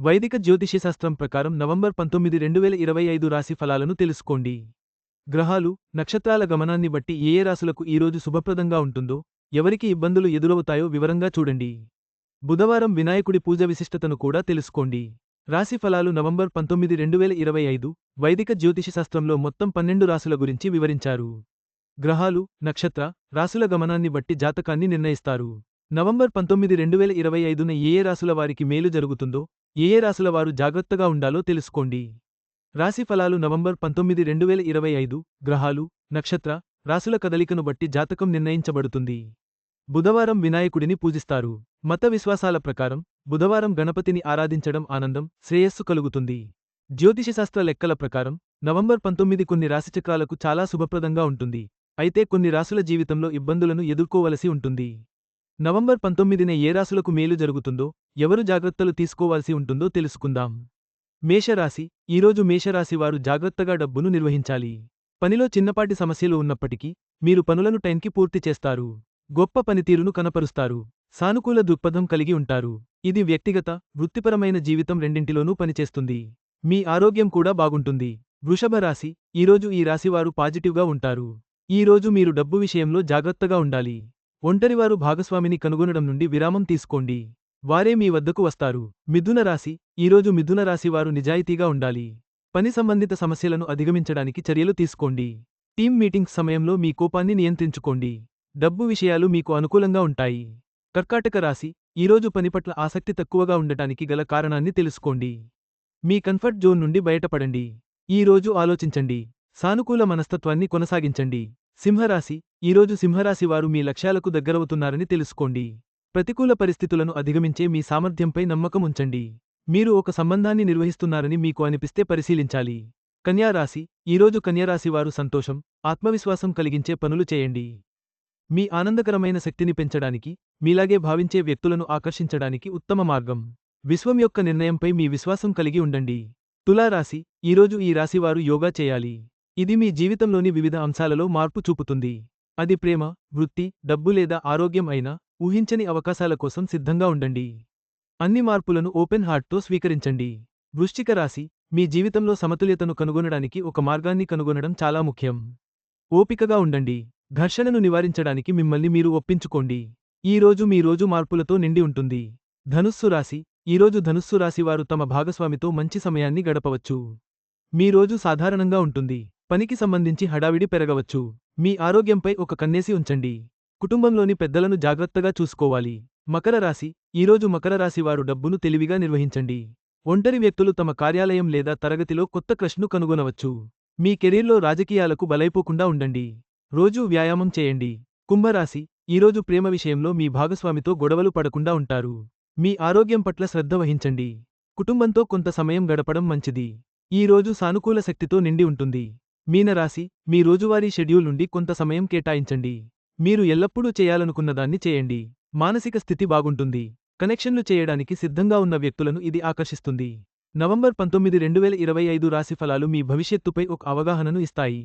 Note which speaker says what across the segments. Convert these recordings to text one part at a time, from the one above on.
Speaker 1: వైదిక జ్యోతిషశాస్త్రం ప్రకారం నవంబర్ పంతొమ్మిది రెండు వేల ఇరవై ఐదు రాశి ఫలాలను తెలుసుకోండి. గ్రహాలు నక్షత్రాల గమనాన్ని బట్టి ఏ ఏ రాశులకు ఈరోజు శుభప్రదంగా ఉంటుందో ఎవరికి ఇబ్బందులు ఎదురవుతాయో వివరంగా చూడండి. బుధవారం వినాయకుడి పూజ విశిష్టతను కూడా తెలుసుకోండి. రాశి ఫలాలు నవంబర్ పంతొమ్మిది రెండు వేల ఇరవై ఐదు వైదిక జ్యోతిషశాస్త్రంలో మొత్తం పన్నెండు రాశుల గురించి వివరించారు. గ్రహాలు నక్షత్ర రాశుల గమనాన్ని బట్టి జాతకాన్ని నిర్ణయిస్తారు. నవంబర్ పంతొమ్మిది రెండు వేల ఇరవై ఐదున ఏ ఏ రాశుల వారికి మేలు జరుగుతుందో ఏ ఏ రాశుల వారు జాగ్రత్తగా ఉండాలో తెలుసుకోండి. రాశి ఫలాలు నవంబర్ పంతొమ్మిది రెండు వేల ఇరవై ఐదు గ్రహాలు నక్షత్ర రాశుల కదలికను బట్టి జాతకం నిర్ణయించబడుతుంది. బుధవారం వినాయకుడిని పూజిస్తారు. మత విశ్వాసాల ప్రకారం బుధవారం గణపతిని ఆరాధించడం ఆనందం శ్రేయస్సు కలుగుతుంది. జ్యోతిషశాస్త్ర లెక్కల ప్రకారం నవంబర్ పంతొమ్మిది కొన్ని రాశిచక్రాలకు చాలా శుభప్రదంగా ఉంటుంది. అయితే కొన్ని రాశుల జీవితంలో ఇబ్బందులను ఎదుర్కోవలసి ఉంటుంది. నవంబర్ పంతొమ్మిదిన ఏ రాశులకు మేలు జరుగుతుందో ఎవరు జాగ్రత్తలు తీసుకోవాల్సి ఉంటుందో తెలుసుకుందాం. మేషరాశి ఈరోజు మేషరాశి వారు జాగ్రత్తగా డబ్బును నిర్వహించాలి. పనిలో చిన్నపాటి సమస్యలు ఉన్నప్పటికీ మీరు పనులను టైంకి పూర్తి చేస్తారు. గొప్ప పనితీరును కనపరుస్తారు. సానుకూల దృక్పథం కలిగి ఉంటారు. ఇది వ్యక్తిగత వృత్తిపరమైన జీవితం రెండింటిలోనూ పనిచేస్తుంది. మీ ఆరోగ్యం కూడా బాగుంటుంది. వృషభ రాశి ఈరోజు ఈ రాశివారు పాజిటివ్గా ఉంటారు. ఈరోజు మీరు డబ్బు విషయంలో జాగ్రత్తగా ఉండాలి. ఒంటరివారు భాగస్వామిని కనుగొనడం నుండి విరామం తీసుకోండి. వారే మీ వద్దకు వస్తారు. మిథున రాశి. ఈరోజు మిథున రాశి వారు నిజాయితీగా ఉండాలి. పని సంబంధిత సమస్యలను అధిగమించడానికి చర్యలు తీసుకోండి. టీం మీటింగ్స్ సమయంలో మీ కోపాన్ని నియంత్రించుకోండి. డబ్బు విషయాలు మీకు అనుకూలంగా ఉంటాయి. కర్కాటక రాశి. ఈరోజు పని పట్ల ఆసక్తి తక్కువగా ఉండటానికి గల కారణాన్ని తెలుసుకోండి. మీ కంఫర్ట్ జోన్ నుండి బయటపడండి. ఈ రోజు ఆలోచించండి. సానుకూల మనస్తత్వాన్ని కొనసాగించండి. సింహరాశి. ఈరోజు సింహరాశి వారు మీ లక్ష్యాలకు దగ్గరవుతున్నారని తెలుసుకోండి. ప్రతికూల పరిస్థితులను అధిగమించే మీ సామర్థ్యంపై నమ్మకం ఉంచండి. మీరు ఒక సంబంధాన్ని నిర్వహిస్తున్నారని మీకు అనిపిస్తే పరిశీలించాలి. కన్యారాశి ఈరోజు కన్యారాశి వారు సంతోషం ఆత్మవిశ్వాసం కలిగించే పనులు చేయండి. మీ ఆనందకరమైన శక్తిని పెంచడానికి మీలాగే భావించే వ్యక్తులను ఆకర్షించడానికి ఉత్తమ మార్గం. విశ్వం యొక్క నిర్ణయంపై మీ విశ్వాసం కలిగి ఉండండి. తులారాశి. ఈరోజు ఈ రాశివారు యోగా చేయాలి. ఇది మీ జీవితంలోని వివిధ అంశాలలో మార్పు చూపుతుంది. అది ప్రేమ వృత్తి డబ్బు లేదా ఆరోగ్యం అయినా ఊహించని అవకాశాల కోసం సిద్ధంగా ఉండండి. అన్ని మార్పులను ఓపెన్ హార్ట్తో స్వీకరించండి. వృశ్చిక రాశి మీ జీవితంలో సమతుల్యతను కనుగొనడానికి ఒక మార్గాన్ని కనుగొనడం చాలా ముఖ్యం. ఓపికగా ఉండండి. ఘర్షణను నివారించడానికి మిమ్మల్ని మీరు ఒప్పించుకోండి. ఈ రోజు మీ రోజు మార్పులతో నిండి ఉంటుంది. ధనుస్సు రాశి ఈరోజు ధనుస్సు రాశి వారు తమ భాగస్వామితో మంచి సమయాన్ని గడపవచ్చు. మీ రోజు సాధారణంగా ఉంటుంది. పనికి సంబంధించి హడావిడి పెరగవచ్చు. మీ ఆరోగ్యంపై ఒక కన్నేసి ఉంచండి. కుటుంబంలోని పెద్దలను జాగ్రత్తగా చూసుకోవాలి. మకర రాశి ఈరోజు మకర రాశి వారు డబ్బును తెలివిగా నిర్వహించండి. ఒంటరి వ్యక్తులు తమ కార్యాలయం లేదా తరగతిలో కొత్త క్రష్ను కనుగొనవచ్చు. మీ కెరీర్లో రాజకీయాలకు బలైపోకుండా ఉండండి. రోజూ వ్యాయామం చేయండి. కుంభరాశి ఈరోజు ప్రేమ విషయంలో మీ భాగస్వామితో గొడవలు పడకుండా ఉంటారు. మీ ఆరోగ్యం పట్ల శ్రద్ధ వహించండి. కుటుంబంతో కొంత సమయం గడపడం మంచిది. ఈ రోజు సానుకూల శక్తితో నిండి ఉంటుంది. మీనరాశి మీ రోజువారీ షెడ్యూల్ నుండి కొంత సమయం కేటాయించండి. మీరు ఎల్లప్పుడూ చేయాలనుకున్నదాన్ని చేయండి. మానసిక స్థితి బాగుంటుంది. కనెక్షన్లు చేయడానికి సిద్ధంగా ఉన్న వ్యక్తులను ఇది ఆకర్షిస్తుంది. నవంబర్ పంతొమ్మిది రెండు వేల ఇరవై ఐదు రాశి ఫలాలు మీ భవిష్యత్తుపై ఒక అవగాహనను ఇస్తాయి.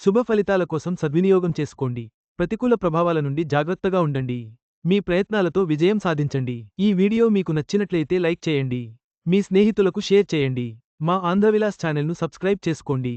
Speaker 1: శుభ ఫలితాల కోసం సద్వినియోగం చేసుకోండి. ప్రతికూల ప్రభావాల నుండి జాగ్రత్తగా ఉండండి. మీ ప్రయత్నాలతో విజయం సాధించండి. ఈ వీడియో మీకు నచ్చినట్లయితే లైక్ చేయండి. మీ స్నేహితులకు షేర్ చేయండి. మా ఆంధ్రవిలాస్ ఛానల్ను సబ్స్క్రైబ్ చేసుకోండి.